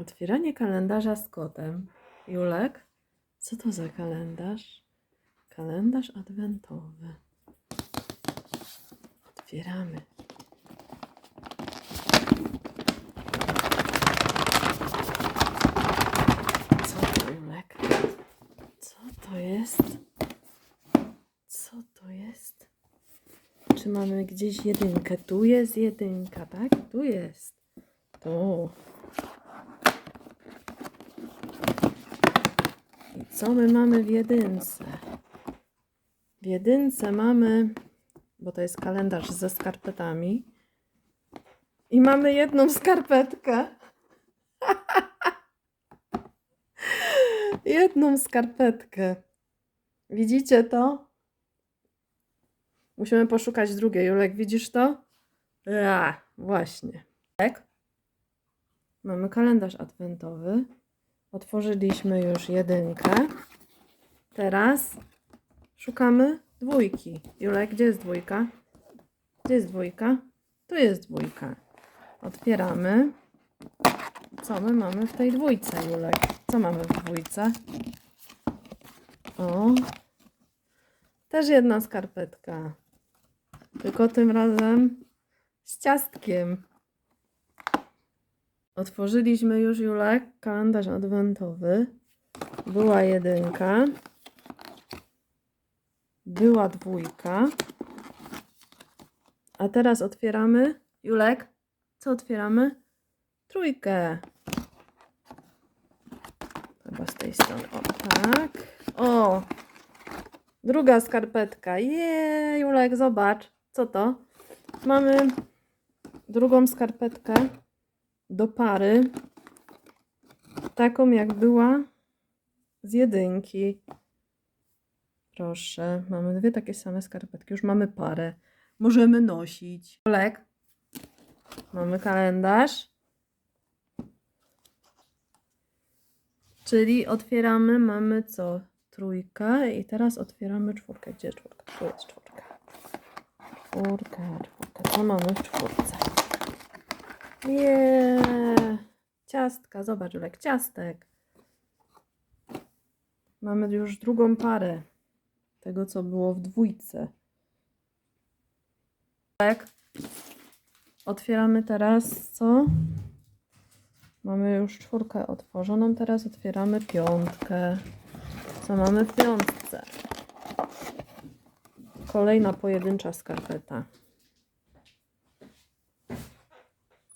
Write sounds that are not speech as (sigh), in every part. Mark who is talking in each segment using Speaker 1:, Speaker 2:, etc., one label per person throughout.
Speaker 1: Otwieranie kalendarza z kotem. Julek, co to za kalendarz? Kalendarz adwentowy. Otwieramy. Co to, Julek? Co to jest? Co to jest? Czy mamy gdzieś jedynkę? Tu jest jedynka, tak? Tu jest. Tu. I co my mamy w jedynce? W jedynce mamy, bo to jest kalendarz ze skarpetami. I mamy jedną skarpetkę. (laughs) jedną skarpetkę. Widzicie to? Musimy poszukać drugiej. Julek, widzisz to? Ja, właśnie. Tak? Mamy kalendarz adwentowy. Otworzyliśmy już jedynkę. Teraz szukamy dwójki. Julek, gdzie jest dwójka? Gdzie jest dwójka? Tu jest dwójka. Otwieramy. Co my mamy w tej dwójce, Julek? Co mamy w dwójce? O. Też jedna skarpetka. Tylko tym razem z ciastkiem. Otworzyliśmy już, Julek, kalendarz adwentowy. Była jedynka. Była dwójka. A teraz otwieramy. Julek, co otwieramy? Trójkę. Chyba z tej strony. O, tak. O! Druga skarpetka. Jej, Julek, zobacz. Co to? Mamy drugą skarpetkę do pary. Taką jak była z jedynki. Proszę, mamy dwie takie same skarpetki. Już mamy parę. Możemy nosić. Olek. Mamy kalendarz. Czyli otwieramy, mamy co? Trójkę i teraz otwieramy czwórkę. Gdzie czwórka? Tu jest czwórka. Czwórka, czwórka. Co mamy w czwórce? Nie. Ciastka, zobacz, Julek, ciastek. Mamy już drugą parę tego, co było w dwójce. Tak. Otwieramy teraz co? Mamy już czwórkę otworzoną, teraz otwieramy piątkę. Co mamy w piątce? Kolejna pojedyncza skarpeta.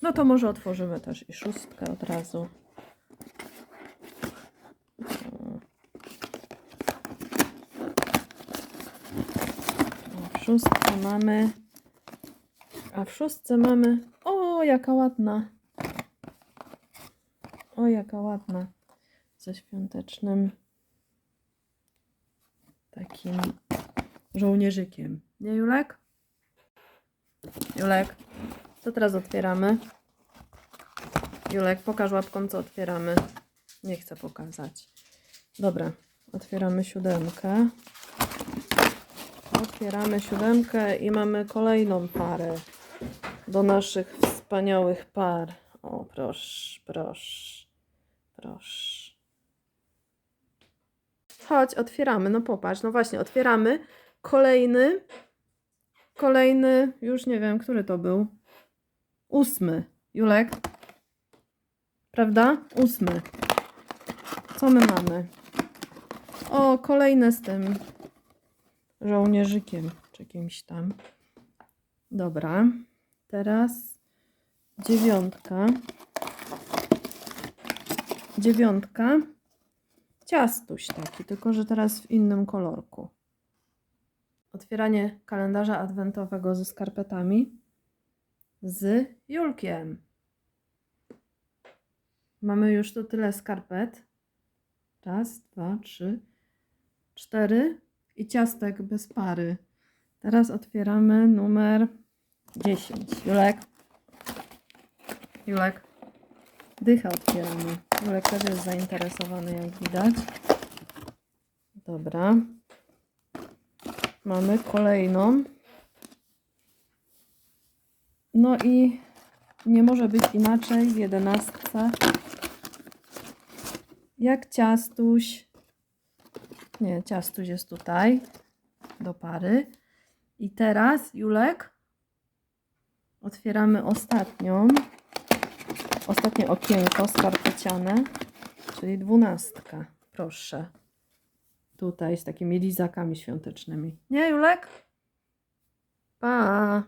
Speaker 1: No to może otworzymy też i szóstkę od razu. W szóstce mamy. A w szóstce mamy. O, jaka ładna. O, jaka ładna. Ze świątecznym takim żołnierzykiem. Nie, Julek? Julek, co teraz otwieramy? Julek, pokaż łapką, co otwieramy. Nie chcę pokazać. Dobra, otwieramy siódemkę. Otwieramy siódemkę i mamy kolejną parę do naszych wspaniałych par. O, proszę, proszę, proszę. Chodź, otwieramy. No popatrz, no właśnie, otwieramy. Kolejny, kolejny, już nie wiem, który to był. Ósmy. Julek? Prawda? Ósmy. Co my mamy? O, kolejne z tym żołnierzykiem, czy kimś tam. Dobra. Teraz dziewiątka. Dziewiątka. Ciastuś taki, tylko że teraz w innym kolorku. Otwieranie kalendarza adwentowego ze skarpetami z Julkiem. Mamy już tu tyle skarpet. Raz, dwa, trzy, cztery i ciastek bez pary. Teraz otwieramy numer 10. Julek. Julek. Dycha otwieramy. Julek też jest zainteresowany, jak widać. Dobra. Mamy kolejną. No i nie może być inaczej w jedenastce. Jak ciastuś. Nie, ciastuś jest tutaj do pary. I teraz, Julek, otwieramy ostatnią, ostatnie okienko skarpeciane, czyli dwunastka. Proszę. Tutaj z takimi lizakami świątecznymi. Nie, Julek? Pa!